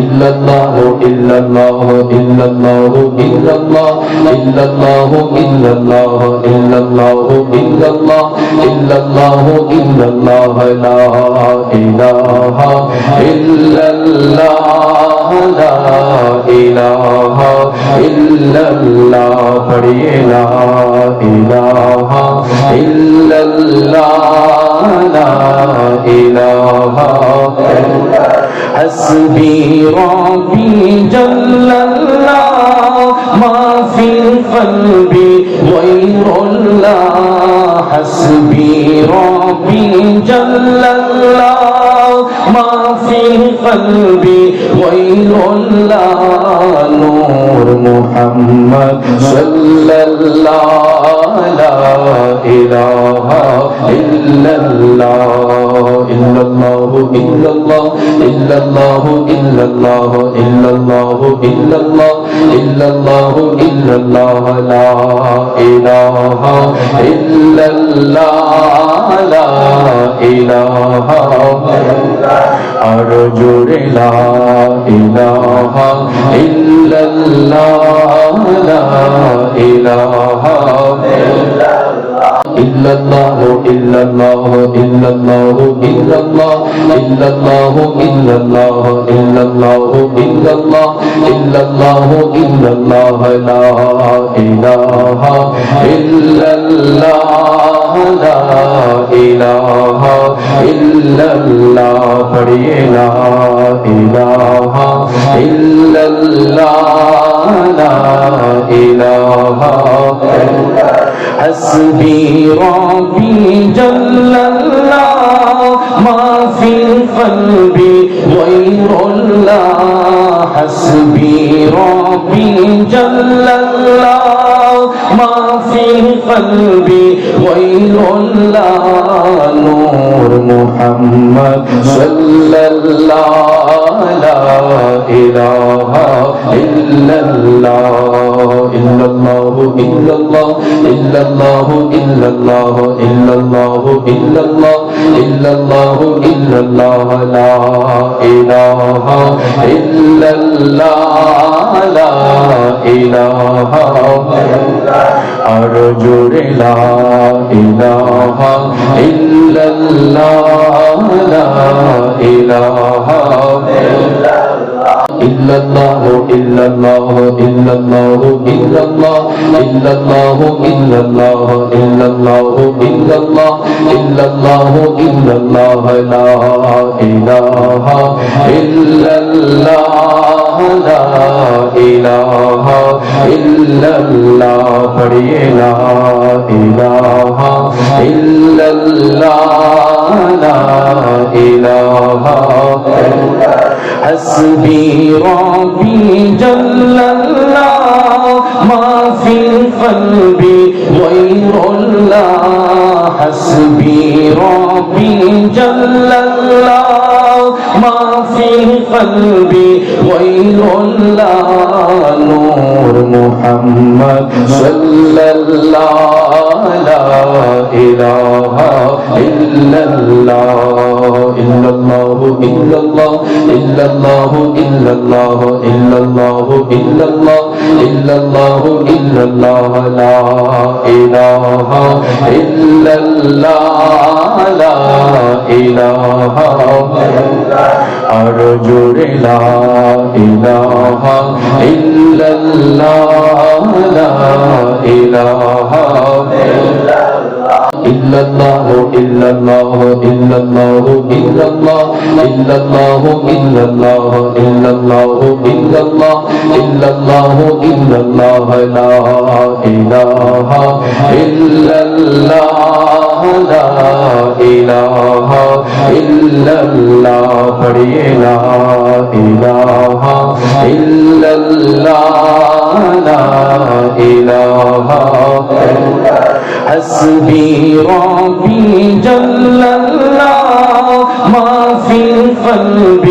illallah illallah illallah illallah illallah illallah illallah illallah illallah illallah la ilaha illallah لا إله إلا الله پڑھیے لا إله إلا الله لا إله حسبي ربي جل الله ما في القلب غير الله حسبي ربي جل الله ما في القلب غير الله محمد صلى الله لا إله إلا الله إلا الله إلا الله إلا الله إلا الله إلا الله إلا الله إلا الله إلا الله لا إله إلا الله لا إله أرجو لا إله إلا الله illallah illallah illallah illallah illallah illallah illallah illallah la ilaha illallah لا إله إلا الله پڑھئے لا إله إلا الله لا إله حسبي ربي جل الله ما في القلب غير الله حسبي ربي جل الله ما في قلبي غير الله نور محمد صلى الله لا إله إلا الله إلا الله إلا الله إلا الله إلا الله إلا الله إلا الله إلا الله إلا الله لا إله إلا الله لا إله أرجو لا إله إلا الله لا إله illallah illallah illallah illallah illallah illallah illallah illallah illallah illallah la ilaha illallah la ilaha illallah पढ़िए ला ilaha illallah la ilaha حسبي ربي جل الله ما في القلب غير الله حسبي ربي جل الله ما في القلب غير الله نور محمد صلى الله عليه إله إلا الله إلا الله إلا الله إلا الله إلا الله إلا الله إلا الله إلا الله إلا الله لا إله إلا الله لا إله أرجو لا إله إلا الله لا إله إلا illallah illallah illallah illallah illallah illallah illallah illallah illallah illallah la ilaha illallah la ilaha illallah पढ़िए ला ilaha illallah la ilaha illallah حسبي ربي جل الله ما في القلب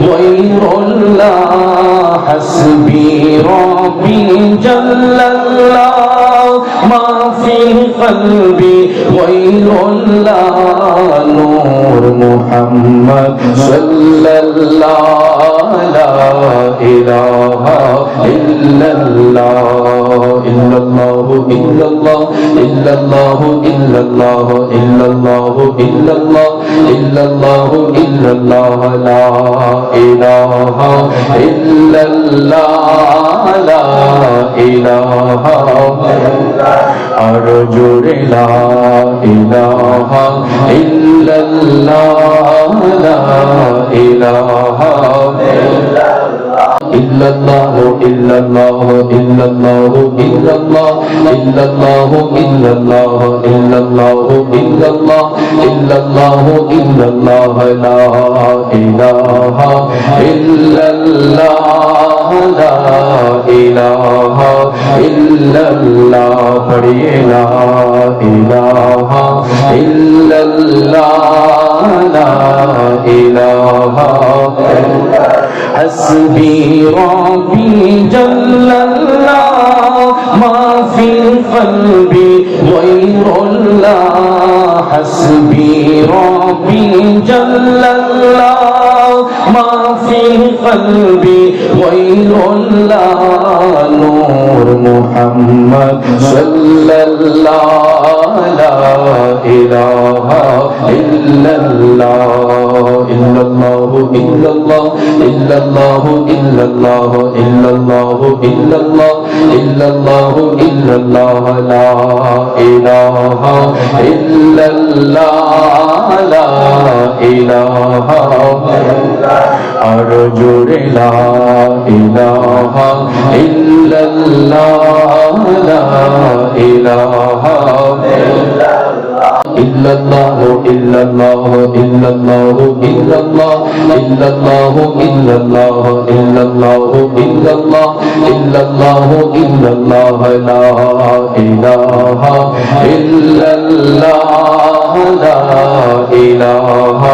غير الله حسبي ربي جل نور محمد صلى الله لا إله إلا الله إلا الله إلا الله إلا الله إلا الله إلا الله إلا الله إلا الله إلا الله لا إله إلا الله لا إله إلا الله ہوم انہ ہوا ইল্লাল্লাহ পড়িয়ে লা ইলাহা ইল্লাল্লাহ লা ইলাহা হাসবি রাব্বি জাল্লাল্লাহ মা ফিল কলবি قلبي ويل لا نور محمد صلى الله لا إله إلا الله إلا الله إلا الله إلا الله إلا الله إلا الله إلا الله إلا الله إلا الله لا إله إلا الله لا إله إلا الله আরো জোরে লা ইলাহা ইল্লাল্লাহ লা ইলাহা illallah illallah illallah illallah illallah illallah illallah illallah illallah illallah la ilaha illallah لا الہ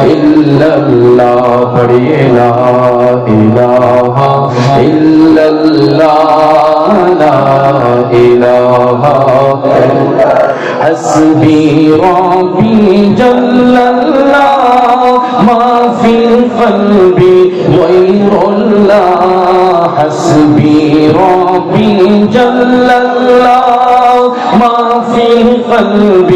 الا اللہ پڑھیے لا الہ الا اللہ لا الہ حسبی ربی جل اللہ ما فی قلبی غیر اللہ حسبی ربی جل اللہ ما فی قلبی